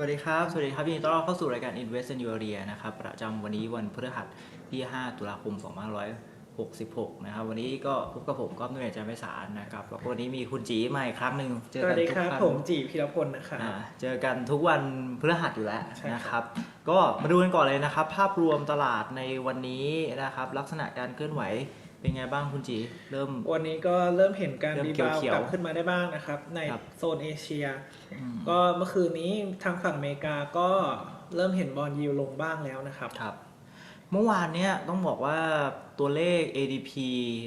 สวัสดีครับ สวัสดีครับยินดีต้อนรับเข้าสู่รายการ Invest in Your Area นะครับ ประจำวันนี้วันพฤหัสที่ 5 ตุลาคม 2566 นะครับ วันนี้ก็พบกับผมก๊อฟนุ่นเอกจันทร์ไพศาลนะครับ แล้วก็วันนี้มีคุณจีมาอีกครั้งหนึ่งเจอสกัวันสดีทุกครับวันผมจีพีรพลนะครับอ่าเจอกันทุกวันพฤหัสอยู่แล้วใช่ครับนะครับ ก็มาดูกันก่อนเลยนะครับ ภาพรวมตลาดในวันนี้นะครับ ลักษณะการเคลื่อนไหว เป็นไงบ้างคุณจี เริ่ม วันนี้ก็เริ่มเห็นการเริ่มรีบาวด์เขียวๆกลับขึ้นมาได้บ้างนะครับ ในครับโซนเอเชีย อืม ก็เมื่อคืนนี้ทางฝั่งอเมริกาก็เริ่มเห็นบอลยิวลงบ้างแล้วนะครับ ครับ เมื่อวานเนี้ยต้องบอกว่าตัวเลข ADP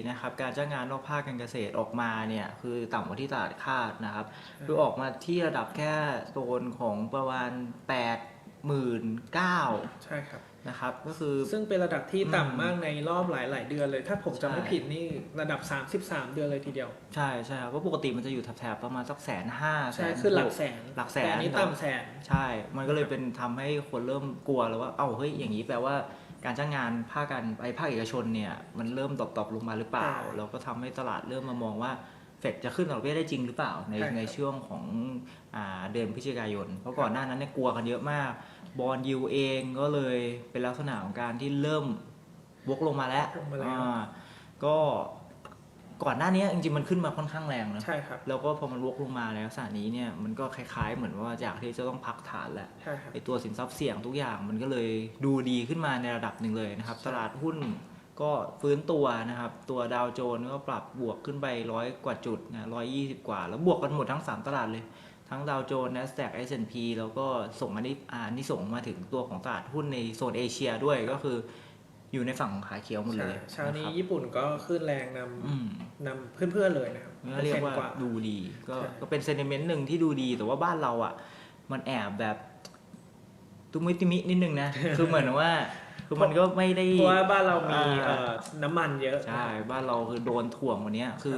นะครับ การจ้างงานนอกภาคการเกษตรออกมาเนี่ย คือต่ำกว่าที่ตลาดคาดนะครับ คือออกมาที่ระดับแค่โซนของประมาณ8 9 0 0ใช่ครับ นะครับก็คือซึ่งเป็นระดับที่อืมต่ำมากในรอบหลาย ๆ เดือนเลย ถ้าผมจำไม่ใช่ผิดนี่ระดับ 33 เดือนเลยทีเดียว ใช่ใช่ครับเพราะปกติมันจะอยู่แถบๆประมาณสักแสนห้าใช่ขึ้นหลักแสนหลักแสนต่อันนี้ต่ำแสนใช่ มันก็เลยเป็นทำให้คนเริ่มกลัวแล้วว่าเอ้าเฮ้ยอย่างนี้แปลว่าการจ้างงานภาคการไอ้ภาคเอกชนเนี่ยมันเริ่มตอบตอบลงมาหรือเปล่าใช่แล้วก็ทำให้ตลาดเริ่มมามองว่าเฟดจะขึ้นดอกเบี้ยได้จริงหรือเปล่าในใช่ครับในช่วงของอ่าเดือนพฤศจิกายน เพราะก่อนหน้านั้นเนี่ยกลัวกันเยอะมาก บอลยูเองก็เลยเป็นลักษณะของการที่เริ่มวกลงมาแล้วลงมาแล้ว อ่าก็ก่อนหน้านี้จริงๆมันขึ้นมาค่อนข้างแรงนะ ใช่ครับ แล้วก็พอมันวกลงมาแล้วลักษณะนี้เนี่ยมันก็คล้าย ๆ เหมือนว่าจากที่จะต้องพักฐานแหละใช่ครับ ไอตัวสินทรัพย์เสี่ยงทุกอย่างมันก็เลยดูดีขึ้นมาในระดับหนึ่งเลยนะครับ ตลาดหุ้นก็ฟื้นตัวนะครับ ตัวดาวโจนส์ก็ปรับบวกขึ้นไปร้อยกว่าจุดนะร้อยยี่สิบกว่า แล้วบวกกันหมดทั้ง 3 ตลาดเลย ทั้งดาวโจนส์ NASDAQ S&P แล้วก็ส่งอันนี้อ่านี่ส่งมาถึงตัวของตลาดหุ้นในโซนเอเชียด้วยก็คืออยู่ในฝั่งของขาเขียวหมดเลใช่ยเช้านี้ะครับญี่ปุ่นก็ขึ้นแรงนอืมำนำเพื่อนๆเลยนะครับก็เรียกปอว่าซ็นต์ดูดีก็ใช่ก็เป็นเซนิเมนต์หนึ่งที่ดูดีแต่ว่าบ้านเราอะ มันแอบแบบตุมิติมินิดนึงนะ คือเหมือนว่าคือมันก็ไม่ได้เพราะว่าบ้านเรามีอ่าเอ่อน้ำมันเยอะ ใช่ บ้านเราคือโดนถ่วงวันเนี้ยคือ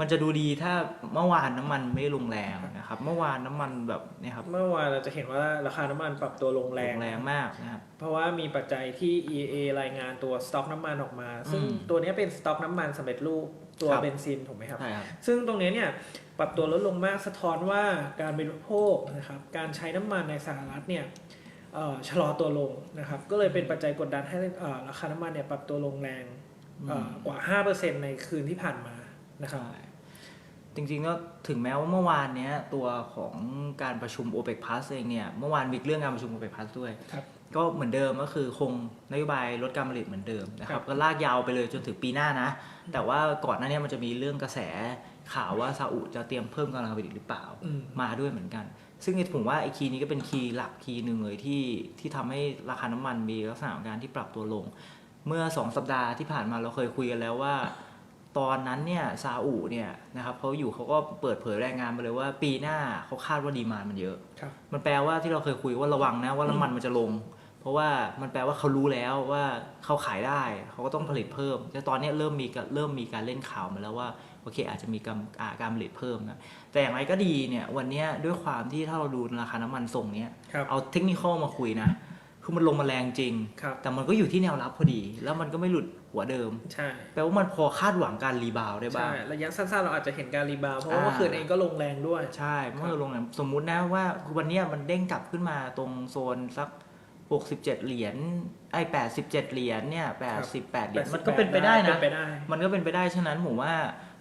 มันจะดูดีถ้าเมื่อวานน้ำมันไม่ลงแรงนะครับ เมื่อวานน้ำมันแบบเนี่ยครับเมื่อวานเราจะเห็นว่าราคาน้ำมันปรับตัวลงลแรงงแรงมากนะครับ เพราะว่ามีปัจจัยที่ EA รายงานตัวสต็อกน้ำมันออกมา ซึ่งอืมตัวนี้เป็นสต็อกน้ำมันสำเร็จรูปตัวครับเบนซินถูกไหมครับใช่ครับ ซึ่งตรงนี้เนี่ยปรับตัวลดลงมากสะท้อนว่าการบริโภคนะครับ การใช้น้ำมันในสหรัฐเนี่ยเอ่อชะลอตัวลงนะครับ ก็เลยเป็นปัจจัยกดดันให้เอ่อราคาน้ำมันเนี่ยปรับตัวลงแรงเอ่ออืมกว่า 5%ในคืนที่ผ่านมา นะครับใช่จริงๆก็ถึงแม้ว่าเมื่อวานเนี้ยตัวของการประชุม OPEC Plus เองเนี่ยเมื่อวานมีเรื่องการประชุม OPEC Plus ด้วย ครับ ก็เหมือนเดิมก็คือคงนโยบายลดการผลิตเหมือนเดิมนะคครัรับบ ก็ลากยาวไปเลยจนถึงปีหน้านะ แต่ว่าก่อนหน้านี้มันจะมีเรื่องกระแสข่าวว่าซาอุจะเตรียมเพิ่มกำลังผลิตหรือเปล่า อืม มาด้วยเหมือนกัน ซึ่งผมว่าไอ้คีย์นี้ก็เป็นคีย์หลักคีย์หนึ่งเลยที่ที่ทำให้ราคาน้ำมันมีลักษณะของการที่ปรับตัวลง เมื่อ 2 สัปดาห์ที่ผ่านมาเราเคยคุยกันแล้วว่า ตอนนั้นเนี่ยซาอุเนี่ยนะครับเขาอยู่เขาก็เปิดเผยรายงานมาเลยว่า ปีหน้าเขาคาดว่าดีมานด์มันเยอะครับมันแปลว่าที่เราเคยคุยว่าระวังนะว่าน้ำมันมันจะลง เพราะว่ามันแปลว่าเขารู้แล้วว่าเขาขายได้เขาก็ต้องผลิตเพิ่ม แต่ตอนนี้เริ่มมีการเริ่มมีการเล่นข่าวมาแล้วว่าโอเคอาจจะมีการอ่าการผลิตเพิ่มนะแต่อย่างไรก็ดีเนี่ยวันเนี้ยด้วยความที่ถ้าเราดูราคาน้ำมันส่งเนี้ยครับเอาเทคนิคมาคุยนะ คือมันลงมาแรงจริง ครับ แต่มันก็อยู่ที่แนวรับพอดี แล้วมันก็ไม่หลุดหัวเดิม ใช่แปลว่ามันพอคาดหวังการรีบาวด์ได้บ้าใช่ง ระยะสั้นๆเราอาจจะเห็นการรีบาวด์เพราะว่าอ่า เมื่อคืนเองก็ลงแรงด้วย ใช่เมื่อลงเนี่ยสมมุตินะว่าวันเนี้ยมันเด้งกลับขึ้นมาตรงโซนสัก 67 เหรียญไอ้87 เหรียญเนี่ย88 เหรียญมันก็เป็นไปได้นะ เป็นไปได้ มันก็เป็นไปได้ฉะนั้นผมว่า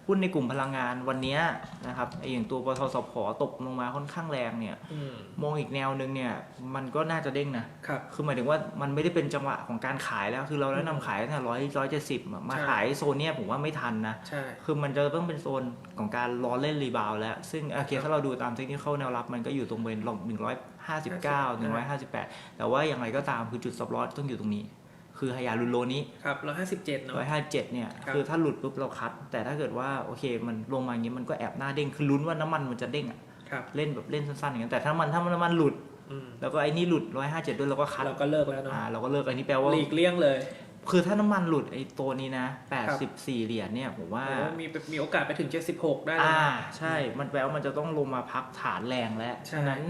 หุ้นในกลุ่มพลังงานวันเนี้ยนะครับไอ้อย่างตัวปตทสพตกลงมาค่อนข้างแรงเนี่ยอืมมองอีกแนวนึงเนี่ยมันก็น่าจะเด้งนะครับคือหมายถึงว่ามันไม่ได้เป็นจังหวะของการขายแล้ว คือเราแนะนำขายตั้งแต่ร้อยร้อยเจ็ดสิบมาใช่ขายโซนเนี้ยผมว่าไม่ทันนะใช่คือมันจะต้องเป็นโซนของการรอเล่นรีบาวด์แล้ว ซึ่งโอเคถ้าเราดูตามเทคนิคแนวรับ มันก็อยู่ตรงเบนลงหนึ่งร้อยห้าสิบเก้าหนึ่งร้อยห้าสิบแปดแต่ว่าอย่างไรก็ตามคือจุดสับลอสต้องอยู่ตรงนี้ คือฮายาลุนโลนี้ครับร้อยห้าสิบเจ็ดเนาะร้อยห้าเจ็ดเนี่ยครับคือถ้าหลุดปุ๊บเราคัด แต่ถ้าเกิดว่าโอเคมันลงมาอย่างนี้มันก็แอบหน้าเด้งคือลุ้นว่าน้ำมันมันจะเด้งอะครับเล่นแบบเล่นสั้นๆอย่างนั้นแต่ถ้ามันถ้ามันน้ำมันหลุดอืมแล้วก็ไอ้นี่หลุดร้อยห้าเจ็ดด้วยเราก็คัดเราก็เลิกแล้วเนาะอ่าเราก็เลิกอันนี้แปลว่าหลีกเลี่ยงเลย คือถ้าน้ำมันหลุดไอ้ตัวนี้นะ 84 เหรียญเนี่ยผมว่าโอ้มีมีโอกาสไปถึง 76 ได้เลยอ่านะใช่ มันแปลว่ามันจะต้องลงมาพักฐานแรงแล้วใช่ฉะนั้น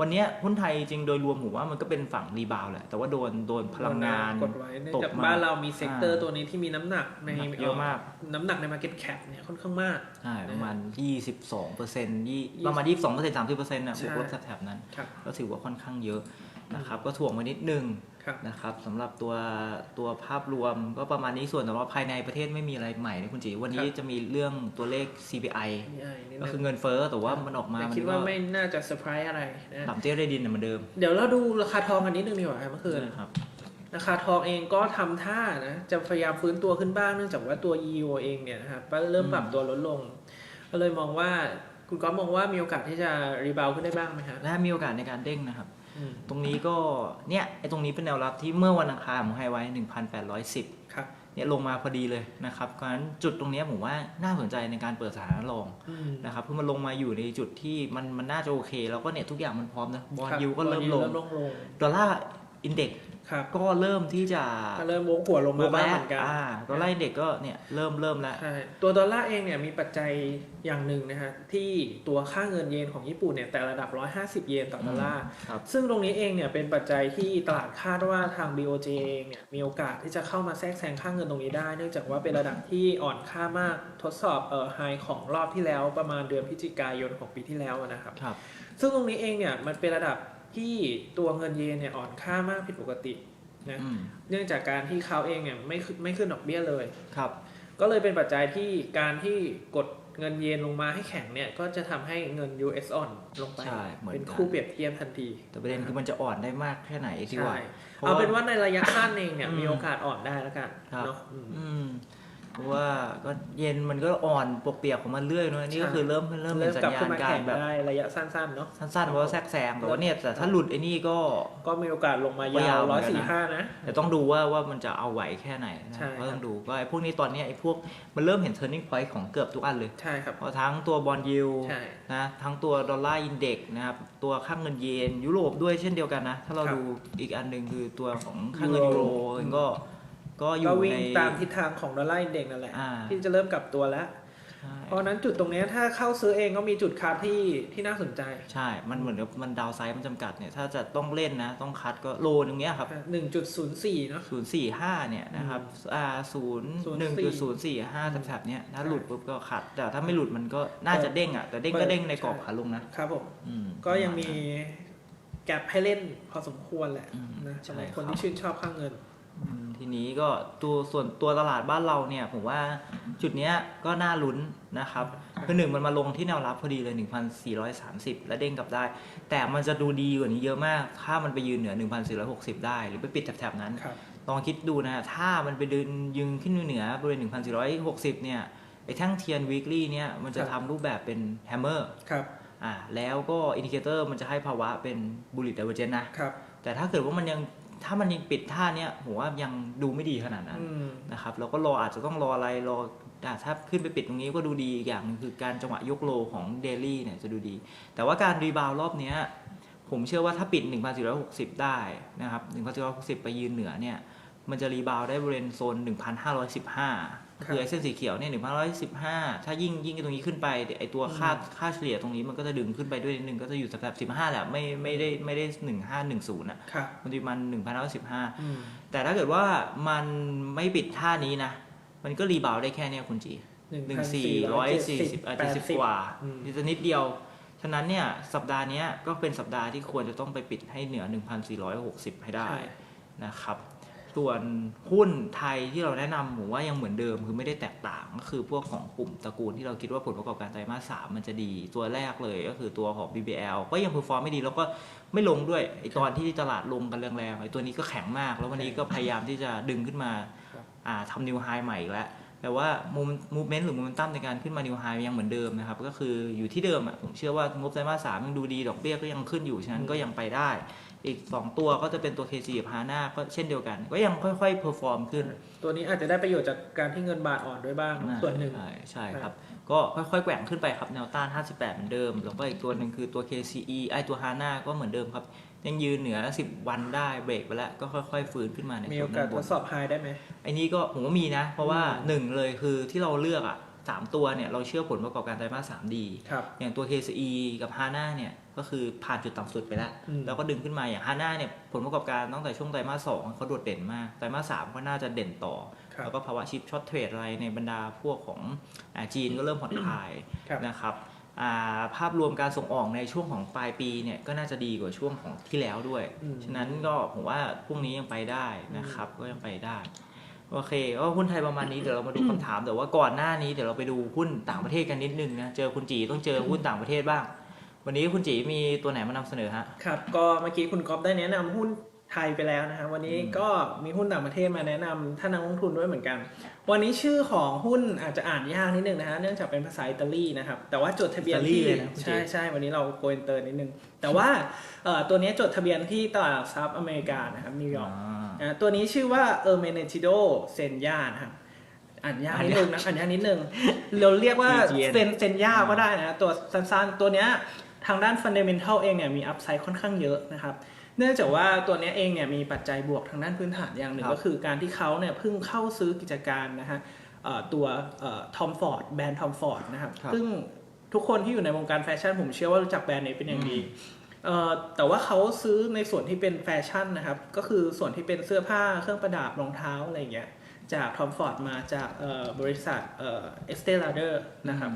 วันเนี้ยหุ้นไทยจริงโดยรวมผมว่ามันก็เป็นฝั่งรีบาวด์แหละ แต่ว่าโดนโดนพลังงานกดไว้เนื่องตกจากมาบ้านเรามีเซกเตอร์อ่าตัวนี้ที่มีน้ำหนักในหนักเยอะมาก น้ำหนักใน Market Cap เนี่ยค่อนข้างมากใช่ประมาณ 22เปอร์เซ็นต์ยี่20ประมาณ 22เปอร์เซ็นต์30เปอร์เซ็นต์นะใช่บวกลบแถบๆนั้นครับก็ถือว่าค่อนข้างเยอะนะครับ ก็ถ่วงมานิดนึงครับนะครับสำหรับตัวตัวภาพรวมก็ประมาณนี้ส่วนแต่ว่าภายในประเทศไม่มีอะไรใหม่นะคุณจีวันนี้ครับจะมีเรื่องตัวเลข CPI นี่ไอ้นี่ก็นะคือเงินเฟ้อแต่ว่ามันออกมาแต่มันคิดก็ว่าไม่น่าจะเซอร์ไพรส์อะไรนะต่ำเตี้ยได้ดินเหมือนเดิม เดี๋ยวเราดูราคาทองกันนิดนึงดีกว่าเมื่อคืนนะครับราคาทองเองก็ทำท่านะจะพยายามฟื้นตัวขึ้นบ้างเนื่องจากว่าตัว EO เองเนี่ยนะครับก็เริ่มปรับตัวลดลง ก็เลยมองว่าคุณก๊อฟมองว่ามีโอกาสที่จะรีบาวขึ้นได้บ้างไหมฮะและมีโอกาสในการเด้งนะครับอืม ตรงนี้ก็เนี่ยไอ้ตรงนี้เป็นแนวรับที่เมื่อวันอังคารผมให้ไว้ 1,810ครับเนี่ยลงมาพอดีเลยนะครับเพราะฉะนั้นจุดตรงเนี้ยผมว่าน่าสนใจในการเปิดสถานะรองอืมนะครับเพื่อมันลงมาอยู่ในจุดที่มันมันน่าจะโอเค แล้วก็เนี่ยทุกอย่างมันพร้อมนะบอลครับยูก็เริ่มลงเริ่มลงลงดอลลาร์ อินเด็กครับก็เริ่มที่จะก็เริ่มวงหัวลงมาบ้างเหมือนกันอ่าดอลลาร์อินเด็กก็เนี่ยเริ่มเริ่มแล้วใช่ตัวดอลลาร์เองเนี่ยมีปัจจัยอย่างหนึ่งนะฮะที่ตัวค่าเงินเยนของญี่ปุ่นเนี่ยแต่ระดับ 150 เยนต่อดอลลาร์ครับซึ่งตรงนี้เองเนี่ยเป็นปัจจัยที่ตลาดคาดว่าทาง BOJ เองเนี่ยมีโอกาสที่จะเข้ามาแทรกแซงค่าเงินตรงนี้ได้ เนื่องจากว่าเป็นระดับที่อ่อนค่ามากทดสอบเอ่อไฮของรอบที่แล้วประมาณเดือนพฤศจิกายนของปีที่แล้วนะครับครับซึ่งตรงนี้เองเนี่ยมันเป็นระดับ ที่ตัวเงินเยนเนี่ยอ่อนค่ามากผิดปกตินะอืมเนื่องจากการที่เขาเองเนี่ยไม่ขึ้นไม่ขึ้นดอกเบี้ยเลยครับ ก็เลยเป็นปัจจัยที่การที่กดเงินเยนลงมาให้แข็งเนี่ยก็จะทำให้เงิน US อ่อนลงไปใช่เหมือนกันเป็นคู่เปรียบเทียบทันที แต่ประเด็นคือมันจะอ่อนได้มากแค่ไหนที่ว่าใช่เพราะเอาว่าเป็นว่าในระยะสั้นเองเนี่ยอืมมีโอกาสอ่อนได้แล้วกันครับเนาะอืมอืมเพ ราะว่าก็เย็นมันก็อ่อนปกเปียกของมันเรื่อยเนอะนี่ก็ใช่คือเริ่มเริ่มเป็นสัญกลับญาขึ้นณมาการแข่งแบบได้ระยะสั้นๆเนาะ สั้นๆเพราะว่าแทรกแซงแต่ว่าเนี่ยแต่ถ้าหลุดไอ้นี่ก็ ก็มีโอกาสลงมาก็ยายาววเหมืร้ออนยกันนะ สี่ห้านะ แต่ต้องดูว่าว่ามันจะเอาไหวแค่ไหนนะใช่ ก็ครัต้บองดูก็ไอ้พวกนี้ตอนเนี้ยไอ้พวกมันเริ่มเห็น turning point ของเกือบทุกอันเลยใช่ครับ เพราะทั้งตัวบอลยูใช่ นะทั้งตัวดอลลาร์อินเด็กนะครับตัวค่างเงินเยนยุโรปด้วยเช่นเดียวกันนะ ถ้าเราครับดูอีกอันหนึ่งคือตัวของค่างเงินยูโรยูโร เองก็ ก็อก็ยู่วิ่งใน ตามทิศทางของดอลลาร์อินเด็กซ์นั่นแหละ อ่า ที่จะเริ่มกลับตัวแล้ว ใช่เพราะฉะนั้นจุดตรงเนี้ยถ้าเข้าซื้อเองก็มีจุดคัดที่ที่น่าสนใจใช่ มันเหมือนกับมันดาวไซด์มันจำกัดเนี่ย ถ้าจะต้องเล่นนะ ต้องคัดก็โลนึงเนี้ยครับ หนึ่งจุดศูนย์สี่เนาะ ศูนย์สี่ห้าเนี่ยนะครับอ่าศูนย์หนึ่งจุดศูนย์สี่ห้าแถบๆเนี้ยถ้าหลุดปุ๊บก็ขัด แต่ถ้าไม่หลุดมันก็น่าจะเด้งอะ แต่เด้งก็เด้งในกรอบขาลงนะครับผม อืม ก็ยังมีแกลบให้เล่นพอสมควรแหละอืมนะใช่สำหรับคนครับ ที่ชื่นชอบค่าเงินอืม ทีนี้ก็ตัวส่วนตัวตลาดบ้านเราเนี่ยผมว่าจุดเนี้ยก็น่าลุ้นนะครับคือหนึ่งมันมาลงที่แนวรับพอดีเลย 1,430 แล้วเด้งกลับได้ แต่มันจะดูดีกว่านี้เยอะมาก ถ้ามันไปยืนเหนือ 1,460 ได้ หรือไปปิดแถบๆนั้นครับลองคิดดูนะ ถ้ามันไปเดินยืนขึ้นเหนือบริเวณ 1,460 เนี่ยไอ้แท่งเทียน weekly เนี่ยมันจะครับทำรูปแบบเป็นแฮมเมอร์ครับอ่าแล้วก็อินดิเคเตอร์มันจะให้ภาวะเป็นบุลลิต d ดเวอร์เจนนะครับแต่ถ้าเกิดว่ามันยัง ถ้ามันยังปิดท่าเนี้ยผมว่ายังดูไม่ดีขนาดนั้นอืมนะครับเราก็รออาจจะต้องรออะไรรออ่าถ้าขึ้นไปปิดตรงนี้ก็ดูดีอีกอย่างหนึงคือการจังหวะยกโลของเดลี่เนี่ยจะดูดี แต่ว่าการรีบาวด์รอบเนี้ยผมเชื่อว่าถ้าปิด 1,460 ได้นะครับ1,460 ไปยืนเหนือเนี่ยมันจะรีบาวด์ได้บริเวณโซน 1,515 คือไอ้เส้นสีเขียวเนี่ย1,515ถ้ายิ่งยิ่งตรงนี้ขึ้นไปเดี๋ยวไอ้ตัวค่าค่าเฉลี่ยตรงนี้มันก็จะดึงขึ้นไปด้วยนิดนึงก็จะอยู่แถบ15แหละไม่ไม่ได้ไม่ได้1510อะครับมันจะประมัน1,515อืมแต่ถ้าเกิดว่ามันไม่ปิดท่านี้นะ มันก็รีบาวด์ได้แค่เนี้ยคุณจีหนึ่งสี่ร้อยสี่สิบเจ็ดสิบกว่าอืมจะนิดเดียวฉะนั้นเนี่ยสัปดาห์เนี้ยก็เป็นสัปดาห์ที่ควรจะต้องไปปิดให้เหนือ 1,460 ให้ได้ใช่นะครับ ส่วนหุ้นไทยที่เราแนะนำผมว่ายังเหมือนเดิมคือไม่ได้แตกต่างก็คือพวกของกลุ่มตระกูลที่เราคิดว่าผลประกอบการไตรมาสสามมันจะดีตัวแรกเลยก็คือตัวของ BBL ก็ยังเพอร์ฟอร์มไม่ดีแล้วก็ไม่ลงด้วยไอตอนที่ตลาดลงกันแรงๆไอตัวนี้ก็แข็งมาก แล้ววันนี้ก็พยายามที่จะดึงขึ้นมาทำนิวไฮใหม่อีกแล้วแต่ว่ามูมเมนต์หรือโมเมนตัมในการขึ้นมานิวไฮยังเหมือนเดิมนะครับ ก็คืออยู่ที่เดิมผมเชื่อว่างบไตรมาสสามยังดูดีดอกเบี้ยก็ยังขึ้นอยู่ฉะนั้นก็ยังไปได้ อีก 2 ตัวก็จะเป็นตัว KC กับฮาน่าก็เช่นเดียวกัน ก็ยังค่อยๆเพอร์ฟอร์มขึ้น ตัวนี้อาจจะได้ประโยชน์จากการที่เงินบาทอ่อนด้วยบ้าง ส่วนหนึ่ง ใช่ใช่คครัรับบก็ค่อยๆแกว่งขึ้นไปครับ แนวต้าน 58 เหมือนเดิม แล้วก็อีกตัวหนึ่งคือตัว KCE ไอตัวฮาน่าก็เหมือนเดิมครับ ยังยืนเหนือ 10 วันได้เบรกไปแล้ว ก็ค่อยๆ ฟื้นขึ้นมาในมีส่โอวนกาด้าสนบทดนสอบไฮได้ไหมไอ้นี้ก็ผมว่ามีนะ เพราะว่าอืมหนึ่งเลยคือที่เราเลือกอะ สามตัวเนี่ยเราเชื่อผลประกอบการไตรมาสสามดีครับอย่างตัว KCE กับฮาน่าเนี่ยก็คือผ่านจุดต่ำสุดไปแล้วอืมแล้วก็ดึงขึ้นมาอย่างฮาน่าเนี่ยผลประกอบการตั้งแต่ช่วงไตรมาสสองเขาโดดเด่นมาก ไตรมาสสามก็น่าจะเด่นต่อครับแล้วก็ภาวะชิปช็อตเทรดอะไรในบรรดาพวกของอาจีนก็เริ่มผ่อนคลายครับนะครับอ่าภาพรวมการส่งออกในช่วงของปลายปีเนี่ยก็น่าจะดีกว่าช่วงของที่แล้วด้วยอืมฉะนั้นก็ผมว่าพรุ่งนี้ยังไปได้นะครับก็ยังไปได้ โอเคก็หุ้นไทยประมาณนี้เดี๋ยวเรามาดูคำถามแต่ว่าก่อนหน้านี้เดี๋ยวเราไปดูหุ้นต่างประเทศกันนิดนึงนะเจอคุณจีต้องเจอหุ้นต่างประเทศบ้าง วันนี้คุณจีมีตัวไหนมานำเสนอฮะครับก็เมื่อกี้คุณก๊อฟได้แนะนำหุ้นไทยไปแล้วนะฮะวันนี้อืมก็มีหุ้นต่างประเทศมาแนะนำท่านนักลงทุนด้วยเหมือนกัน วันนี้ชื่อของหุ้นอาจจะอ่านยากนิดนึงนะฮะเนื่องจากเป็นภาษาอิตาลีนะครับแต่ว่าจดทะเบียนอิตาลีที่เลยนะคุณเจใช่ใช่วันนี้เราโกอินเตอร์นิดนึงแต่ว่าเอ่อตัวนี้จดทะเบียนที่ตลาดหลักทรัพย์อเมริกานะครับนิวยอร์ก อ่าตัวนี้ชื่อว่า e r m e n e t i d o s e n y a นะครับอ่านยากนิดนึงนะอ่านยากนิดนึงเราเรียกว่า CGN เซนเซนยาก็ได้นะตัวสั้นๆตัวเนี้ยทางด้าน Fundamental เองเนี่ยมีอัพไซด์ค่อนข้างเยอะนะครับ เนื่องจากว่าตัวเนี้ยเองเนี่ยมีปัจจัยบวกทางด้านพื้นฐานอย่างหนึ่งครับก็คือการที่เขาเนี่ยเพิ่งเข้าซื้อกิจการนะฮะเอ่อตัวทอมฟอร์ดแบรนด์ทอมฟอร์ดนะครับครับ ซึ่งทุกคนที่อยู่ในวงการแฟชั่นผมเชื่อว่ารู้จักแบรนด์นี้เป็นอย่างดีเอ่อ แต่ว่าเขาซื้อในส่วนที่เป็นแฟชั่นนะครับ ก็คือส่วนที่เป็นเสื้อผ้าเครื่องประดับรองเท้าอะไรอย่างเงี้ยจากทอมฟอร์ดมาจากเอ่อบริษัทเอ่อเอสเตลาเดอร์นะครับ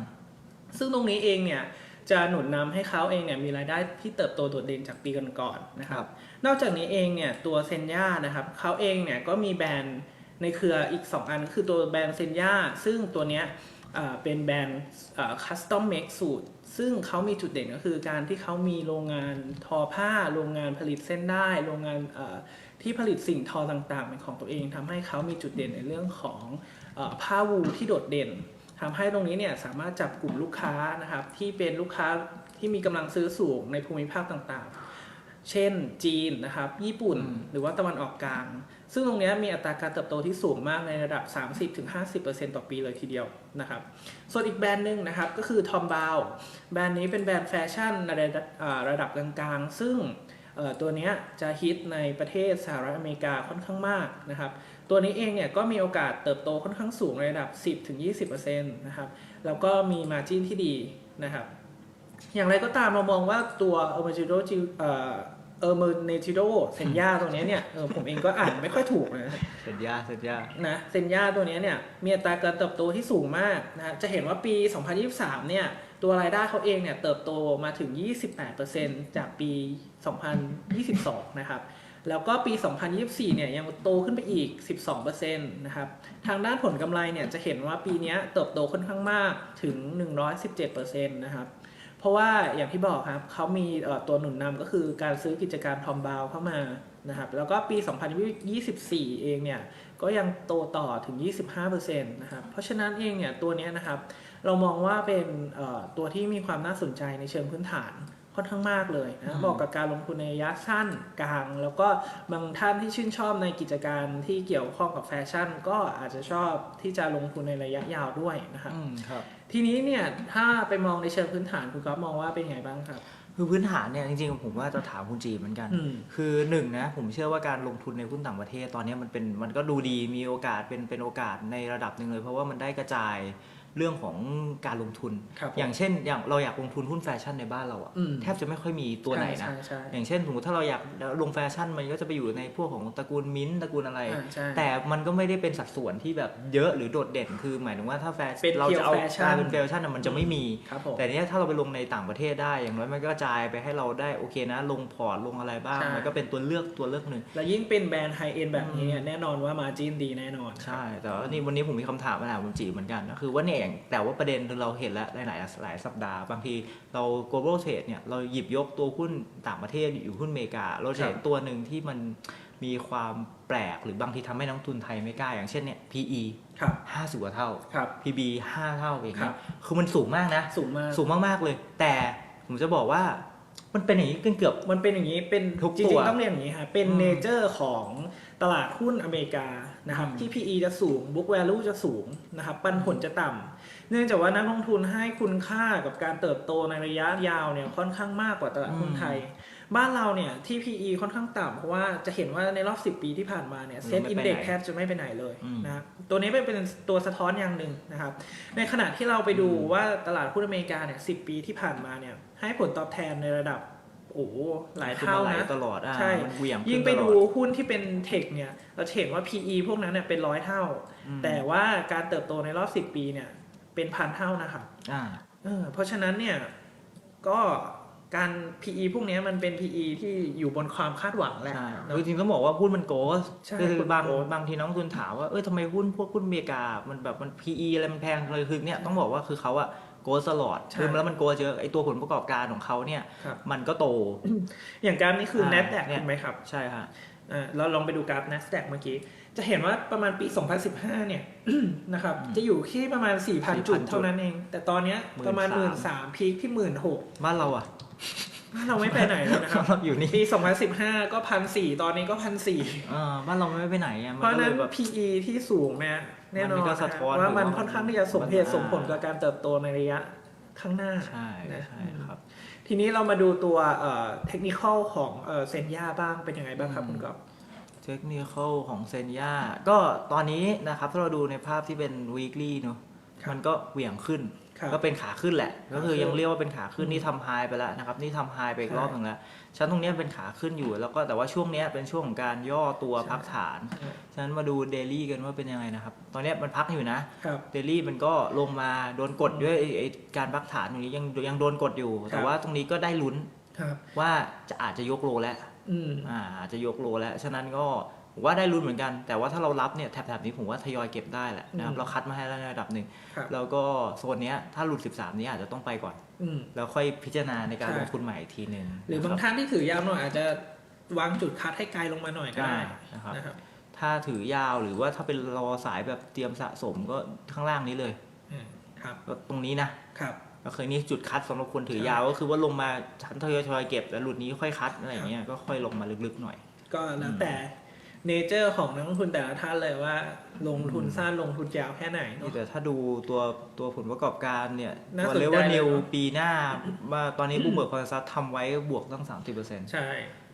ซึ่งตรงนี้เองเนี่ยจะหนุนนำให้เขาเองเนี่ยมีรายได้ที่เติบโตโดดเด่นจากปีก่อนๆนะคครัรับบนอกจากนี้เองเนี่ยตัวเซนย่านะครับเขาเองเนี่ยก็มีแบรนด์ในเครืออีก 2 อันก็คือตัวแบรนด์เซนย่าซึ่งตัวเนี้ยอ่า เป็นแบรนด์คัสตอมเมคสูตรซึ่งเขามีจุดเด่นก็คือการที่เขามีโรงงานทอผ้า โรงงานผลิตเส้นได้ โรงงานเอ่อที่ผลิตสิ่งทอต่างๆเป็นของตัวเองทำให้เขามีจุดเด่นในเรื่องของเออผ้าวูลที่โดดเด่นทำให้ตรงนี้เนี่ยสามารถจับกลุ่มลูกค้านะครับที่เป็นลูกค้าที่มีกำลังซื้อสูงในภูมิภาคต่างๆ เช่นจีนนะครับ ญี่ปุ่นอืมหรือว่าตะวันออกกลาง ซึ่งตรงนี้มีอัตราการเติบโตที่สูงมากในระดับ 30-50%ต่อปีเลยทีเดียวนะครับ ส่วนอีกแบรนด์หนึ่งนะครับก็คือ Tom b o w แบรนด์นี้เป็นแบรนด์แฟชั่นในระดับกลางๆ ซึ่งตัวนี้จะฮิตในประเทศสหรัฐอเมริกาค่อนข้างมากนะครับ ตัวนี้เองเนี่ยก็มีโอกาสเติบโตค่อนข้างสูงในระดับ 10-20%นะครับ แล้วก็มีมาจิ้นที่ดีนะครับ อย่างไรก็ตามเรามองว่าตัว e r m e n e t i d o เอ่อ e r m e n e t i d o เซนยาตัวเนี้ยเนี่ยเออผมเองก็อ่านไม่ค่อยถูกนะสัญญาสัญญานะเซนยาตัวเนี้ยเนี่ยมีอัตราการเติบโตที่สูงมากนะจะเห็นว่าปี 2023 เนี่ยตัวรายได้เขาเองเนี่ยเติบโตมาถึง 28%จากปี 2022 นะครับแล้วก็ปี 2024 เนี่ยยังโตขึ้นไปอีก 12%นะครับ ทางด้านผลกำไรเนี่ยจะเห็นว่าปีเนี้ยเติบโตค่อนข้างมากถึง 117%นะครับ เพราะว่าอย่างที่บอกครับเขามีตัวหนุนนำก็คือการซื้อกิจการทอมบาวเข้ามานะครับแล้วก็ปี 2024 เองเนี่ยก็ยังโตต่อถึง 25%นะครับเพราะฉะนั้นเองเนี่ยตัวนี้นะครับเรามองว่าเป็นตัวที่มีความน่าสนใจในเชิงพื้นฐาน ค่อนข้างมากเลยอืนะมเหมาะกับการลงทุนในระยะสั้นกลาง แล้วก็บางท่านที่ชื่นชอบในกิจการที่เกี่ยวข้องกับแฟชั่น ก็อาจจะชอบที่จะลงทุนในระยะยาวด้วยนะครับอืมครับ ทีนี้เนี่ยถ้าไปมองในเชิงพื้นฐานคุณก๊อฟมองว่าเป็นไงบ้างครับคือพื้นฐานเนี่ยจริงๆผมว่าจะถามคุณจีเหมือนกันอืมคือหนึ่งนะผมเชื่อว่าการลงทุนในหุ้นต่างประเทศตอนนี้มันเป็นมันก็ดูดีมีโอกาสเป็นเป็นโอกาสในระดับหนึ่งเลย เพราะว่ามันได้กระจาย เรื่องของการลงทุน ครับผมอย่างเช่น อย่างเราอยากลงทุนหุ้นแฟชั่นในบ้านเราอะอืม แทบจะไม่ค่อยมีตัวไหนนะ ใช่ใช่อย่างเช่นสมมติถ้าเราอยากลงแฟชั่นมันก็จะไปอยู่ในพวกของตระกูลมิ้นท์ตระกูลอะไร อ่าใช่แต่มันก็ไม่ได้เป็นสัดส่วนที่แบบเยอะหรือโดดเด่นคือ หมายถึงว่าถ้าแฟชั่เป็นเราจะเอา pure fashion กลายเป็นแฟชั่นอะมันจะไม่มี ครับผม แต่เนี้ยถ้าเราไปลงในต่างประเทศได้อย่างน้อยมันก็กระจายไปให้เราได้โอเคนะ ลงพอร์ตลงอะไรบ้าง ใช่ มันก็เป็นตัวเลือกตัวเลือกหนึ่ง แล้วยิ่งเป็นแบรนด์ไฮเอ็นแบบนี้เนี่ยแน่นอนว่ามาจินดีแน่นอน ใช่ แต่ว่านี่วันนี้ผมมีคำถามมาถามคุณจีเหมือนกันก็คือว่าเนี่ยอย่างแต่ว่าประเด็นเราเห็นแล้วในหลายหลายสัปดาห์ บางทีเรา global trade เนี่ยเราหยิบยกตัวหุ้นต่างประเทศอยู่หุ้นอเมริกา เราจะเห็นตัวหนึ่งที่มันมีความแปลกหรือบางทีทำให้นักลงทุนไทยไม่กล้า อย่างเช่นเนี่ย PE ครับ50กว่าเท่าครับ PB 5เท่าเองครันะบคือมันสูงมากนะ สูงมากสูงมากๆเลย แต่ผมจะบอกว่า มันเป็นอย่างนี้กันเกือบ มันเป็นอย่างนี้เป็นทุกจตัริวงๆต้องเรียนอย่างนี้ครับเป็นอืมเนเจอร์ของตลาดหุ้นอเมริกานะครับอืมที่ PE จะสูง book value จะสูงนะครับปันผลจะต่ำเนื่องจากว่านักลงทุนให้คุณค่ากับการเติบโตในระยะยาวเนี่ยค่อนข้างมากกว่าตลาดหุ้นไทย บ้านเราเนี่ยที่ PE ค่อนข้างต่ำเพราะว่าจะเห็นว่าในรอบ 10 ปีที่ผ่านมาเนี่ยมันเซ็ตไม่อินไปเด็กไหนแทบจะไม่ไปไหนเลยอืมนะครับตัวนี้เป็นเป็นตัวสะท้อนอย่างหนึ่งนะครับในขณะที่เราไปดูว่าตลาดหุ้นอเมริกาเนี่ย10 ปีที่ผ่านมาเนี่ย ให้ผลตอบแทนในระดับโอ้โหหลายคือเท่ามันไหลนะตลอดอะใช่มันเหวี่ยงขึ้นยิ่งไปตลดูอหุ้นที่เป็นเทคเนี่ย เราจะเห็นว่า PE พวกนั้นเนี่ยเป็นร้อยเท่าอืมแต่ว่าการเติบโตในรอบ10ปีเนี่ย เป็นพันเท่านะครับอ่าเออเพราะฉะนั้นเนี่ยก็การ PE พวกเนี้ยมันเป็น PE ที่อยู่บนความคาดหวังแหละใช่เนอะคือจริงๆต้องบอกว่าหุ้นมันโกสใช่คือหุ้นบางโกสบางทีน้องทุนถามว่าเอ้ยทำไมหุ้นพวกหุ้นอเมริกา มันแบบมัน PE อะไรมันแพงเลยคือเนี่ยต้องบอกว่าคือเขาอะ โกสตลอดใช่คือแล้วมันโกสเยอะไอตัวผลประกอบการของเขาเนี่ยครับมันก็โต อย่างกราฟนี้คืออ่า NASDAQ เนี่ยถูกไหมครับ ใช่ค่ะอ่าเราลองไปดูกราฟ NASDAQ เมื่อกี้ จะเห็นว่าประมาณปี 2015 เนี่ยนะครับอืมจะอยู่ที่ประมาณ4,000 4,000 จุดเท่านั้นเอง แต่ตอนเนี้ยประมาณ 13,000 13,000พีคที่ 16,000บ้านเราอะบ้าน เราไม่ไปไหนแล้วนะครับเราอยู่นี่ปี 2015 ก็พันสี่ตอนนี้ก็พันสี่เออบ้านเราไม่ไปไหนอะเพมันราะก็ฉะเลนั้น ยแบบ PE ที่สูงแม้แน่นอมันนก็นะสะท้อนว่ามันอยู่ว่าค่อนข้างที่จะสมเหตุมันสมผลกับการเติบโตในระยะข้างหน้า ใช่นะใช่ครับ ทีนี้เรามาดูตัวเทคนิคของเซนย่าบ้างเป็นยังไงบ้างครับอืม คุณกอฟ เทคนิคของเซนย่าก็ตอนนี้นะครับถ้าเราดูในภาพที่เป็น weekly เนอะครับ มันก็เหวี่ยงขึ้น ครับ ก็เป็นขาขึ้นแหละ ก็คือขาขึ้นยังเรียกว่าเป็นขาขึ้นอืมนี่ทำไฮไปแล้วนะครับ นี่ทำไฮไปอีกใช่รอบหนึ่งแล้วชั้นตรงเนี้ยเป็นขาขึ้นอยู่ แล้วก็แต่ว่าช่วงเนี้ยเป็นช่วงของการย่อตัวใช่พักฐาน ฉะนั้นมาดูเดลี่กันว่าเป็นยังไงนะครับ ตอนเนี้ยมันพักอยู่นะ ครับ เดลี่มันก็ลงมาโดนกดด้วยไอ้ไอ้การพักฐานตรงนี้ยังยังโดนกดอยู่ แต่ว่าตรงนี้ก็ได้ลุ้นครับ ว่าจะอาจจะยกโลแล้ว อืม อ่าอาจจะยกโลแล้ว ฉะนั้นก็ ผมว่าได้ลุ้นเหมือนกัน แต่ว่าถ้าเรารับเนี่ยแถบๆนี้ผมว่าทยอยเก็บได้แหละนะครับอืมเราคัดมาให้แล้วในระดับหนึ่งครับแล้วก็โซนเนี้ยถ้าหลุด13 นี้อาจจะต้องไปก่อนอืมแล้วค่อยพิจารณาในการใช่ลงทุนใหม่อีกทีหนึ่งหรือบางนะคท่านที่ถือยาวหน่อยอาจจะวางจุดคัดให้ไกลลงมาหน่อยก็ได้ได้นะครับนะครับถ้าถือยาวหรือว่าถ้าเป็นรอสายแบบเตรียมสะสมก็ข้างล่างนี้เลยอืมครับก็ตรงนี้นะครับก็เคยนี่จุดคัดสำหรับคนถือยาวก็คือว่าลงมาชั้นทยอยทยอยเก็บแล้วหลุดนี้ค่อยคัดอะไรอย่างเงี้ยก็ค่อยลงมาลึกๆหน่อย ก็แล้วแต่ เนเจอร์ของนักลงทุนแต่ละท่านเลยว่า ลงทุนสั้นลงทุนยาวแค่ไหนเนอะแต่ถ้าดูตัวตัวผลประกอบการเนี่ยน่าตัวสนใจเรียกว่าเลยนิวเนอะ ปีหน้าว่าตอนนี้บูมเบิร์กคอนซัลทำไว้บวกตั้ง 30%ใช่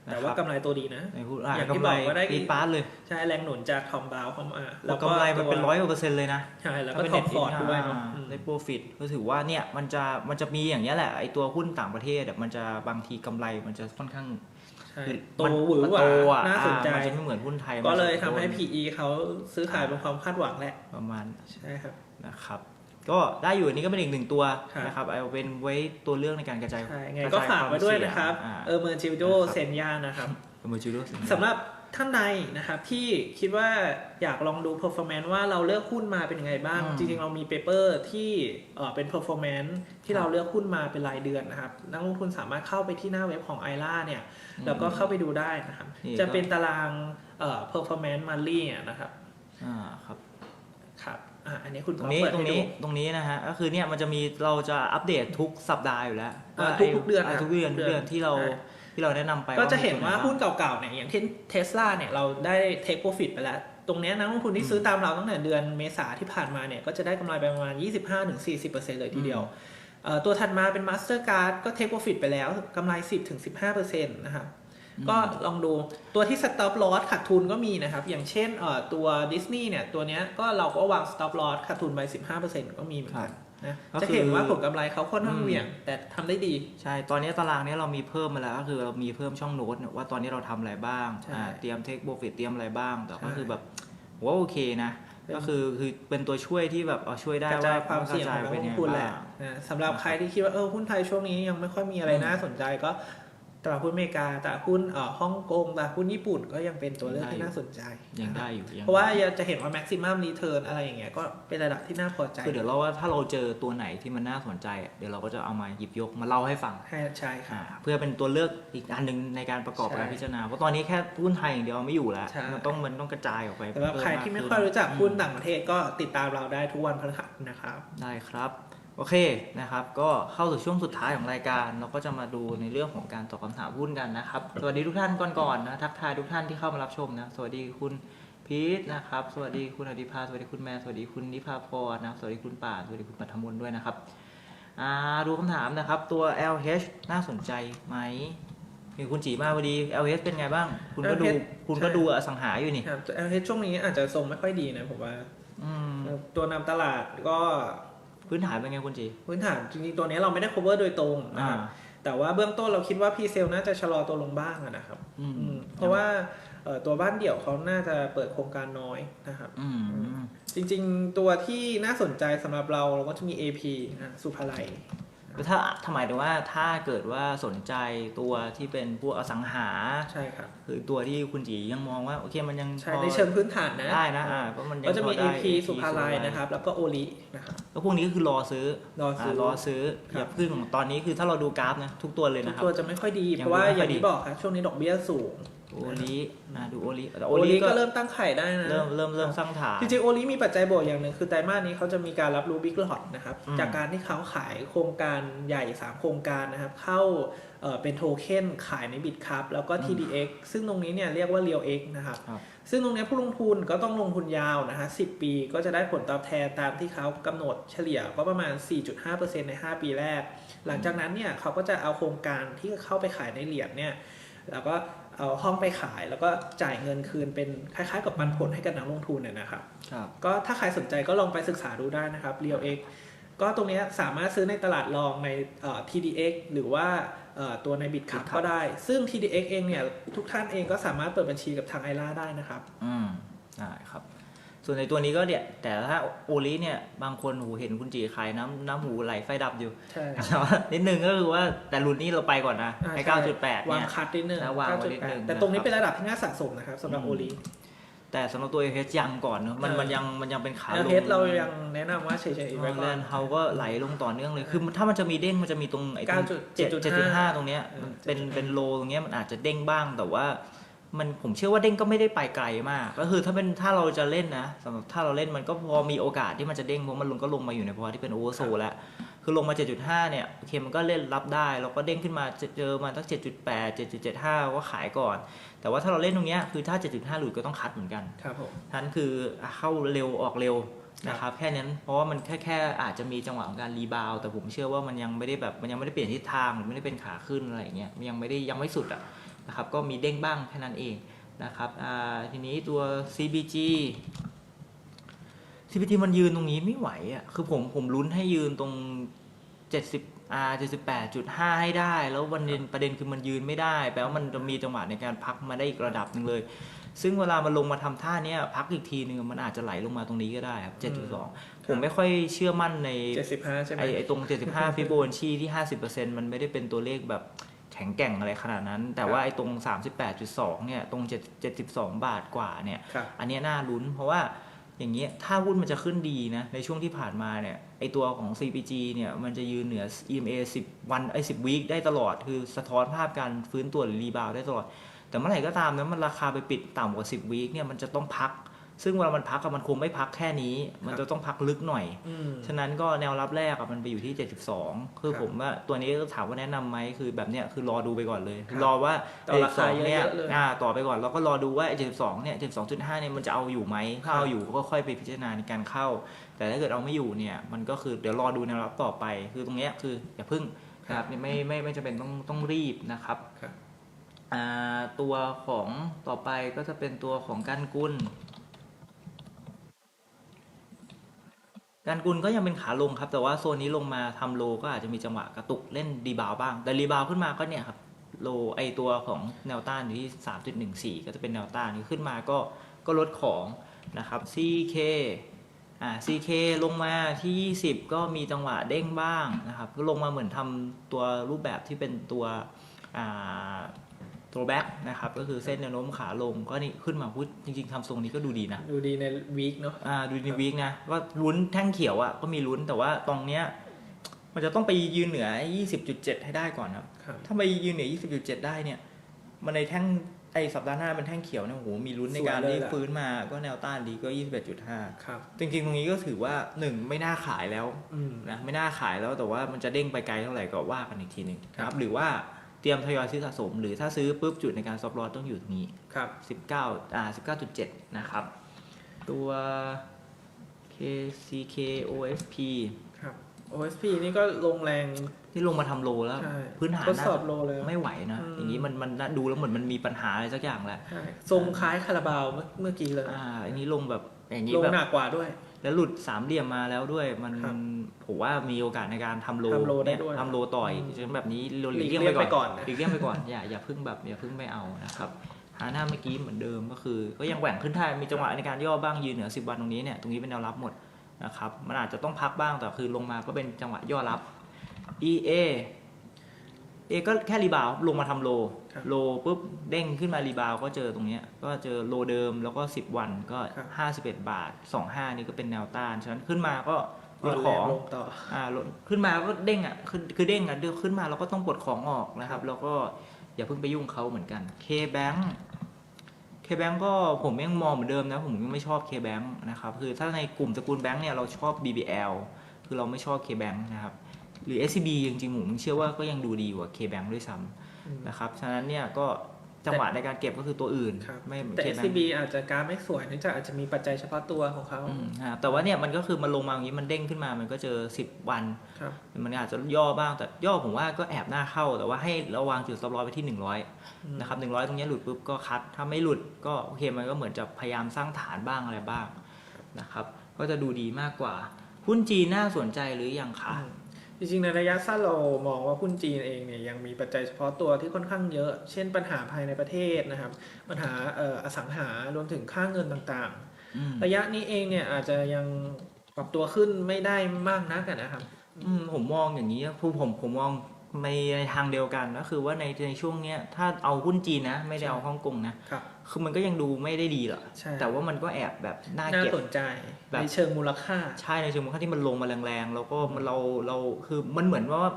แต่ว่านะครับกำไรตัวดีนะ ในหุ้นอะอย่างที่กำไรบอกว่าได้ ปีดปาร์ตเลยใช่แรงหนุนจากทอมบาวเข้ามาแล้วกำไรมันเป็นร้อยกว่าเปอร์เซ็นต์เลยนะ ใช่แล้วก็ถ้าเป็นท็อ net ปพอร์ต income ด้วยเนาะอ่าอืม ได้โปรฟิตก็ถือว่าเนี่ยมันจะมันจะมีอย่างเงี้ยแหละไอตัวหุ้นต่างประเทศอะมันจะบางทีกำไรมันจะค่อนข้าง ใช่คือโตมันหวือหวาโตอะน่าสนใจอ่ามันจะไม่เหมือนหุ้นไทย ก็เลยมันจะทำให้โดน PE เขาซื้อขายบนความคาดหวังแหละ ประมาณใช่ครับนะครับ ก็ได้อยู่อันนี้ก็เป็นอีกหนึ่งตัวครับนะครับเอาเป็นไว้ตัวเลือกในการกระจายใช่ไงระก็จยฝากไว้ด้วยวมสี่งนะครับอ่าเออเมอร์จิโดนะครับเซนยานะครับเมอร์จูโดสำหรับท่านใดนะครับที่คิดว่าอยากลองดู performance ว่าเราเลือกหุ้นมาเป็นยังไงบ้างอืมจริงๆ เรามีเปเปอร์ที่เอ่อเป็น performance ที่ครับเราเลือกหุ้นมาเป็นรายเดือนนะครับ นักลงทุนสามารถเข้าไปที่หน้าเว็บของ i l a เนี่ย แล้วก็เข้าไปดูได้นะครับนี่จะก็เป็นตารางเอ่อ performance monthly อะนะครับอ่าครับครับอะอันนี้คุณตรงนี้เปิดตรงให้นี้ดูตรงนี้นะฮะก็คือเนี่ยมันจะมีเราจะอัปเดตทุกสัปดาห์อยู่แล้วอ่าว่าทุกๆเดือนไทุกครับเดือนทุทุกกเดืเดืออนนที่เราอ่าที่เราแนะนำไปก็จะเห็นมีตัวว่าไบ้งหุ้นเก่าๆเนี่ยอย่างเช่นเทสลาเนี่ยเราได้ take profit ไปแล้ว ตรงเนี้ยนักลงทุนที่ซื้อตามเราตั้งแต่เดือนเมษาที่ผ่านมาเนี่ยก็จะได้กำไรไปประมาณ 25-40%เลยทีเดียวเอ่อ ตัวถัดมาเป็น Mastercard ก็ take profit ไปแล้วกำไร 10-15%นะครับก็ลองดูตัวที่ stop loss ขาดทุนก็มีนะครับ อย่างเช่นเอ่อตัว Disney เนี่ย ตัวเนี้ยก็เราก็วาง stop loss ขาดทุนไป 15%ก็มีเหมือนกันนะก็จะคือเห็นว่าผลกำไรเขาค่อนข้างอืมเหวี่ยง แต่ทำได้ดี ใช่ ตอนนี้ตารางเนี้ยเรามีเพิ่มมาแล้ว ก็คือเรามีเพิ่มช่องโน้ตเนี่ยว่าตอนนี้เราทำอะไรบ้างใช่อ่าเตรียมเทคโบฟิตเตรียมอะไรบ้าง แต่ก็ใช่คือแบบผมว่าโอเคนะเป็น ก็คือคือเป็นตัวช่วยที่แบบเอาช่วยได้กระจายความกเสี่ยงของนักเป็ลนงยังไงทุนแหละบ้างนะสำหรับใครที่คิดว่าเออหุ้นไทยช่วงนี้ยังไม่ค่อยมีอะไรอืมน่าสนใจก็ ตลาดหุ้นอเมริกาตลาดหุ้นเอ่อฮ่องกงตลาดหุ้นญี่ปุ่นก็ยังเป็นตัวเลือกที่น่าสนใจยังได้อยู่ยังเพราะว่าจะเห็นว่า maximum return อะไรอย่างเงี้ยก็เป็นระดับที่น่าพอใจคือเดี๋ยวเราว่าถ้าเราเจอตัวไหนที่มันน่าสนใจอะเดี๋ยวเราก็จะเอามาหยิบยกมาเล่าให้ฟังให้ใช่ค่ะอ่าเพื่อเป็นตัวเลือกอีกอันหนึ่งในการประกอบใช่การพิจารณาเพราะตอนนี้แค่หุ้นไทยอย่างเดียวไม่อยู่แล้วใช่มันต้องมันต้องกระจายออกไปสำหรับใครที่ไม่ค่อยรู้จักหุ้นต่างประเทศก็ติดตามเราได้ทุกวันพฤหัสนะครับได้ครับ โอเคนะครับ ก็เข้าสู่ช่วงสุดท้ายของรายการ เราก็จะมาดูในเรื่องของการตอบคำถามหุ้นกันนะครับ สวัสดีทุกท่านก่อนๆนะทักทายทุกท่านที่เข้ามารับชมนะสวัสดีคุณพีทนะครับสวัสดีคุณอดิภาสวัสดีคุณแม่สวัสดีคุณนิพาพรนะสวัสดีคุณป่านสวัสดีคุณปัทมนด้วยนะครับอ่าดูคำถามนะครับ ตัว LH น่าสนใจไหมเห็นคุณจีมาพอดี LS เป็นไงบ้าง คุณก็ดู LS คุณก็ใช่ดูอสังหาอยู่นี่ครับแต่ LH ช่วงนี้อาจจะทรงไม่ค่อยดีนะผมว่าอืมตัวนำตลาดก็ พื้นฐานเป็นไงคุณจี พื้นฐานจริงๆตัวนี้เราไม่ได้ cover โดยตรงนะอ่าครับ แต่ว่าเบื้องต้นเราคิดว่า p ีเซลน่าจะชะลอตัวลงบ้างอะนะครับอืมอืมเพราะว่าเอ่อตัวบ้านเดี่ยวเขาน่าจะเปิดโครงการน้อยนะครับอืมจริงๆ ตัวที่น่าสนใจสำหรับเราเราก็จะมี AP นะสุภาลัยก็ ถ้าทำไมถึงว่าถ้าเกิดว่าสนใจตัวที่เป็นพวกอสังหา ใช่ครับคือตัวที่คุณจียังมองว่าโอเคมันยังใช่พอในเชิงพื้นฐานนะได้นะอ่าเพราะมันยังก็จะมี พอได้ AP สุภาลัยนะครับ แล้วก็โอลินะครับ แล้วพวกนี้ก็คือรอซื้อรอซื้อารอซื้อครับ อย่าพึ่งตอนนี้คือถ้าเราดูกราฟนะทุกตัวเลยทุนะกครับ ตัวจะไม่ค่อยดียังเพราะว่าไม่ค่อยอย่างดีที่บอกครับช่วงนี้ดอกเบี้ยสูง โอลิอ่าดูโอลิแต่โอโอลิลิก็ก็เริ่มตั้งไข่ได้นะ เริ่มเริ่มเริ่มสร้างฐาน จริงๆโอลิมีปัจจัยบวกอย่างหนึ่งคือไตรมาสนี้เขาจะมีการรับรู้บิ๊ก o อ t นะครับ อืม จากการที่เขาขายโครงการใหญ่ 3 โครงการนะครับ เข้าเอ่อเป็นโทเค็นขายในบิตครับแล้วก็ TDX ซึ่งตรงนี้เนี่ยเรียกว่า Real X นะครับ ครับ ซึ่งตรงนี้ผู้ลงทุนก็ต้องลงทุนยาวนะฮะ10 ปีก็จะได้ผลตอบแทนตามที่เขากำหนดเฉลี่ยก็ประมาณ 4.5%ใน 5 ปีแรก หลังจากนั้นเนี่ยเขาก็จะเอาโครงการที่เข้าไปขายในเหรียญเนี่ยแล้วก็ เอาห้องไปขายแล้วก็จ่ายเงินคืนเป็นคล้ายๆ กับปันผลให้กับนักลงทุนเนี่ยนะครับครับ ก็ถ้าใครสนใจก็ลองไปศึกษาดูได้นะครับ Real X ก็ตรงเนี้ยสามารถซื้อในตลาดรองในเอ่อ TDX หรือว่าเอ่อตัวใน Bitcup Bitcup ก็ได้ ซึ่ง TDX เองเนี่ยทุกท่านเองก็สามารถเปิดบัญชีกับทางไอร่าได้นะครับ อืมได้ครับ ส่วนในตัวนี้ก็เนี่ยแต่ถ้าโอลิเนี่ยบางคนหูเห็นคุณจีขายน้ำน้ำหูไหลไฟดับอยู่ใช่ แต่ว่านิดนึงก็คือว่าแต่รุ่นนี้เราไปก่อนนะอ่าให้ใช่ 9.8วาเนี่งย คัดนิดนึงนะวางไว้นิดนึง 9.8แต่ตรงนี้นะครับเป็นระดับที่น่าสะสมนะครับสำหรับอืมโอลีแต่สำหรับตัวเอเยังก่อนเนอะมันเออ มันยังมันยังเป็นขาแอลลงเฮดเรายังแนะนำว่าเฉยๆไว้แลก่อน นด์เฮาก็ไหลลงต่อเนื่องเลย คือถ้ามันจะมีเด้งมันจะมีตรงไอ้ตรง9.7เจ็ดเจ็ดจุดห้าตรงเนี้ยเออมันเป็น7.5เป็นโลตรงเนี้ยมันอาจจะเด้งบ้างแต่ว่า มันผมเชื่อว่าเด้งก็ไม่ได้ไปไกลมาก ก็คือถ้าเป็นถ้าเราจะเล่นนะสำหรับถ้าเราเล่นมันก็พอมีโอกาสที่มันจะเด้งเพราะมันลงก็ลงมาอยู่ในภาวะที่เป็นโอเวอร์โซแล้ว คือลงมา 7.5 เนี่ยโอเคมันก็เล่นรับได้ แล้วก็เด้งขึ้นมาเจเจอมาตั้ง7.8 7.75 ก็ขายก่อน แต่ว่าถ้าเราเล่นตรงเนี้ยคือถ้า 7.5 หลุดก็ต้องคัดเหมือนกันครับผมนั้นคือเข้าเร็วออกเร็วนะครับแค่นั้นเพราะว่ามันแค่แค่อาจจะมีจังหวะของการรีบาวด์แต่ผมเชื่อว่ามันยังไม่ได้แบบมันยังไม่ได้เปลี่ยนทิศทางหรือไม่ได้เป็นขาขึ้นอะไรอย่างเงี้ยมันยังไม่ได้ยังไม่สุดอะ นะครับก็มีเด้งบ้างแค่นั้นเองนะครับอ่าทีนี้ตัว CBG CBG มันยืนตรงนี้ไม่ไหวอะคือผมผมลุ้นให้ยืนตรง 70 R 78.5 ให้ได้ แล้ววันเด็นประเด็นคือมันยืนไม่ได้แปลว่ามันจะมีจังหวะในการพักมาได้อีกระดับหนึ่งเลย ซึ่งเวลามันลงมาทำท่าเนี้ยพักอีกทีนึงมันอาจจะไหลลงมาตรงนี้ก็ได้ครับ7.2 ผมไม่ค่อยเชื่อมั่นใน75ใช่ไหมไอ้ไอ้ตรง 75 ฟิโบนัชชีที่ 50%มันไม่ได้เป็นตัวเลขแบบแข็งแกร่งอะไรขนาดนั้น แต่ว่าไอ้ตรง 38.2 เนี่ย ตรง7 72บาทกว่าเนี่ยครับอันเนี้ยน่าลุ้นเพราะว่าอย่างเงี้ยถ้าหุ้นมันจะขึ้นดีนะ ในช่วงที่ผ่านมาเนี่ย ไอตัวของ CPG เนี่ย มันจะยืนเหนือ EMA 10 วันไอ10วีคได้ตลอด คือสะท้อนภาพการฟื้นตัวหรือรีบาวได้ตลอด แต่เมื่อไหร่ก็ตามนะมันราคาไปปิดต่ำกว่า 10วีคเนี่ย มันจะต้องพัก ซึ่งเวลามันพักอะมันคงไม่พักแค่นี้ มันจะต้องพักลึกหน่อยอืมฉะนั้นก็แนวรับแรกอะมันไปอยู่ที่ 72 คือครับผมว่าตัวนี้ถามว่าแนะนำไหมคือแบบเนี้ยคือรอดูไปก่อนเลยครับรอว่าต่อราคา72เนี่ยเยอะๆเลยอ่าต่อไปก่อนแล้วก็รอดูว่าไอ้72เนี่ย72.5เนี่ยมันจะเอาอยู่ไหมถ้าเอาอยู่ก็ค่อยไปพิจารณาในการเข้า แต่ถ้าเกิดเอาไม่อยู่เนี่ยมันก็คือเดี๋ยวรอดูแนวรับต่อไป คือตรงเนี้ยคืออย่าพึ่งนะครับไม่ไม่ไม่จำเป็นต้องต้องรีบนะครับครับอ่าตัวของต่อไปก็จะเป็นตัวของการกุล การกุลก็ยังเป็นขาลงครับ แต่ว่าโซนนี้ลงมาทำโลก็อาจจะมีจังหวะกระตุกเล่นรีบาวบ้าง แต่รีบาวขึ้นมาก็เนี่ยครับโลไอตัวของแนวต้านอยู่ที่ 3.14 ก็จะเป็นแนวต้านขึ้นมาก็ก็ลดของนะครับ CK อ่า CK ลงมาที่ 20 ก็มีจังหวะเด้งบ้างนะครับก็ลงมาเหมือนทำตัวรูปแบบที่เป็นตัวอ่า ตัวแบ็กนะครับก็คือเส้นแนวโน้มขาลงก็นี่ขึ้นมาพุทจริงๆทำทรงนี้ก็ดูดีนะ ดูดีในวีคเนาะอ่าดูในวีคนะก็ลุ้นแท่งเขียวอะ่ะก็มีลุ้นแต่ว่าตรงเนี้ยมันจะต้องไปยืนเหนือ 20.7 ให้ได้ก่อนครับครับ ถ้าไปยืนเหนือ 20.7 ได้เนี่ย มันในแท่งไอสัปดาห์หน้าเป็นแท่งเขียวเนี่ยโอ้โหมีลุ้นในการสวยเลยที่ล่ะฟื้นมาก็แนวต้านดีก็ 21.5 ครับ จริงๆ ตรงนี้ก็ถือว่า1ไม่น่าขายแล้วอืมนะไม่น่าขายแล้วแต่ว่ามันจะเด้งไปไกลเท่าไหร่ก็ว่ากันอีกทีหนึ่งครับครับหรือว่า เตรียมทยอยซื้อสะสม หรือถ้าซื้อปุ๊บจุดในการซอฟต์ลอสต้องอยู่ตรงนี้ครับ19อ่า19.7นะครับ ตัว KCK OSP ครับ OSP นี่ก็ลงแรง ที่ลงมาทำโลแล้ว ใช่พื้นฐานทดน่าสอบจะโลเลยไม่ไหวนะ อืม อย่างนี้มันมันน่าดูแล้วเหมือนมันมีปัญหาอะไรสักอย่างแหละ ใช่ทรงคล้ายคาราบาวเมื่อเมื่อกี้เลย อ่าอันนี้ลงแบบ อย่างนี้ลงแบบหนักกว่าด้วย แล้วหลุดสามเหลี่ยมมาแล้วด้วย มันครับผมว่ามีโอกาสในการทำโลทำโลได้เนี่ยด้วยทำโลต่อยอืมฉะนั้นแบบนี้เราหหลีลีกกเลี่ยงเลี่ยงไปไปก่ก่ออนนนะหลีกเลี่ยงไปก่อนอย่าอย่าเพึ่งแบบอย่าเพึ่งไม่เอานะครับหาหน้าเมื่อกี้เหมือนเดิมก็คือ ก็ยังแหว่งขึ้นได้มีจังหวะในการย่อบ้างยืนเหนือ10วันตรงนี้เนี่ยตรงนี้เป็นแนวรับหมดนะครับมันอาจจะต้องพักบ้างแต่คือลงมาก็เป็นจังหวะย่อรับ EA เอก็แค่รีบาวด์ลงมาทำโล ครับโลปุ๊บเด้งขึ้นมารีบาวด์ก็เจอตรงเนี้ยก็เจอโลเดิมแล้วก็ 10 วันก็ ครับ 51 บาท 25 นี่ก็เป็นแนวต้าน ฉะนั้นขึ้นมาก็ปลอ่อดนขแรองงลงต่อ อ่าลดขึ้นมาก็เด้งอะคือคือเด้งอะเดี๋ยวขึ้นมาเราก็ต้องปลดของออกนะครับ แล้วก็อย่าเพิ่งไปยุ่งเขาเหมือนกัน K-Bank K-Bank ก็ผมยังมองเหมือนเดิมนะ ผมยังไม่ชอบ K-Bank นะครับ คือถ้าในกลุ่มตระกูลแบงค์เนี่ยเราชอบ BBL คือเราไม่ชอบ K-Bank นะครับ หรือ SCB จริงๆผมเชื่อว่าก็ยังดูดีกว่า K-Bank ด้วยซ้อืมำนะครับฉะนั้นเนี่ยก็จังหวะในการเก็บก็คือตัวอื่นครับไม่แต่ K-Bank SCB อาจจะกราฟไม่สวยเนื่องจากอาจจะมีปัจจัยเฉพาะตัวของเขาอืมฮะแต่ว่าเนี่ยมันก็คือมันลงมาอย่างนี้มันเด้งขึ้นมามันก็เจอ 10 วันครับมันอาจจะย่อบ้างแต่ย่อผมว่าก็แอบหน้าเข้า แต่ว่าให้ระวางจุดสต็อปลอไปที่ 100อืมนะครับ100 ตรงเนี้ยหลุดปุ๊บก็คัดถ้าไม่หลุดก็โอเคมันก็เหมือนจะพยายามสร้างฐานบ้างอะไรบ้างนะครับก็จะดูดีมากกว่าหุ้นจีนน่าสนใจหรือยังคะอืม จริงๆในระยะสั้นเรามองว่าหุ้นจีนเองเนี่ยยังมีปัจจัยเฉพาะตัวที่ค่อนข้างเยอะ เช่นปัญหาภายในประเทศนะครับ ปัญหาอออสังหารวมถึงค่าเงินต่างๆ ระยะนี้เองเนี่ยอาจจะยังปรับตัวขึ้นไม่ได้มากนักนะครับผมมองอย่างนี้คือผมผมมอง ในในทางเดียวกันก็คือว่าในในช่วงเนี้ยถ้าเอาหุ้นจีนนะ ไม่ได้เอาฮ่องกงนะ ครับ คือมันก็ยังดูไม่ได้ดีหรอกใช่ แต่ว่ามันก็แอบแบบน่าน่าเก็บ สนใจแบบ ในเชิงมูลค่า ใช่ในเชิงมูลค่าที่มันลงมาแรงๆ แล้วก็มันเราเราคือมันเหมือนว่า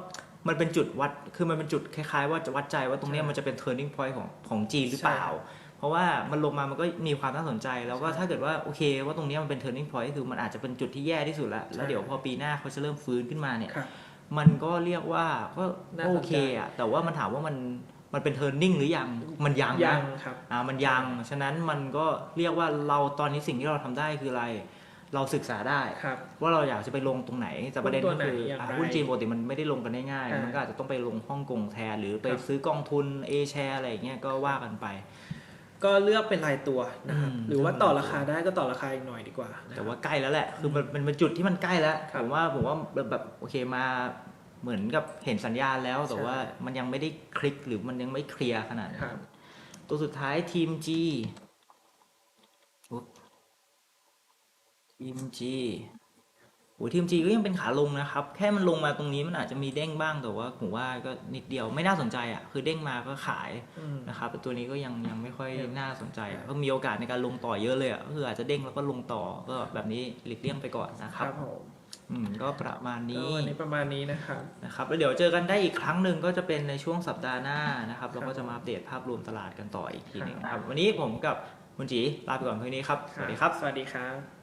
มันเป็นจุดวัดคือมันเป็นจุดคล้ายๆ ว่าจะวัดใจว่าตรงเนี้ยใช่มันจะเป็น turning point ของของจีนหรือเปล่าใช่เพราะว่ามันลงมามันก็มีความน่าสนใจ แล้วก็ใช่ถ้าเกิดว่าโอเค ว่าตรงเนี้ยมันเป็น turning point ก็คือมันอาจจะเป็นจุดที่แย่ที่สุดแล้วแล้วใช่ เดี๋ยวพอปีหน้าเขาจะเริ่มฟื้นขึ้นมาเนี่ย ครับ มันก็เรียกว่าก็น่าโอสนใจเคอะแต่ว่ามันถามว่ามันมันเป็น turning หรือยังมันยังนะ ยังครับ อ่ามันยังฉะนั้นมันก็เรียกว่าเราตอนนี้สิ่งที่เราทำได้คืออะไร เราศึกษาได้ ครับ ว่าเราอยากจะไปลงตรงไหนแต่ประเด็นหุ้ก็นตัวไหนคืออย่างอะไรหุ้นจีนปกติมันไม่ได้ลงกันได้ง่ายอ่ามัมันก็อาจจะต้องไปลงฮ่องกงแทนหรือไปครับ ซื้อกองทุน A share อะไรอย่างเงี้ยก็ว่ากันไป ก็เลือกเป็นรายตัวนะครับอืมหรือว่าต่อราคาได้ก็ต่อราคาอีกหน่อยดีกว่านะครับแต่ว่าใกล้แล้วแหละ คือมันมันเป็นจุดที่มันใกล้แล้วครับผมว่าผมว่าแบบแบบโอเคมาเหมือนกับเห็นสัญญาณแล้วแต่ใช่ว่ามันยังไม่ได้คลิกหรือมันยังไม่เคลียร์ขนาดนั้นครับตัวสุดท้ายทีม G อุ๊บทีม G โอ้ทีม G ก็ยังเป็นขาลงนะครับ แค่มันลงมาตรงนี้มันอาจจะมีเด้งบ้างแต่ว่าผมว่าก็นิดเดียวไม่น่าสนใจอะคือเด้งมาก็ขายอืมนะครับแต่ตัวนี้ก็ยังยังไม่ค่อยครับน่าสนใจอะก็มีโอกาสในการลงต่อเยอะเลยอะก็คืออาจจะเด้งแล้วก็ลงต่อก็แบบนี้หลีกเลี่ยงไปก่อนนะคครัรับบผมอืมก็ประมาณก็นี้วันนี้ประมาณนี้นะครับนะครับแล้วเดี๋ยวเจอกันได้อีกครั้งหนึ่งก็จะเป็นในช่วงสัปดาห์หน้านะครับครับเราก็จะมาอัปเดตภาพรวมตลาดกันต่ออีกทีหนึงครับนะครับ วันนี้ผมกับคุณจีลาไปก่อนเพียงนี้ครับสวัสดีครับ สวัสดีครับ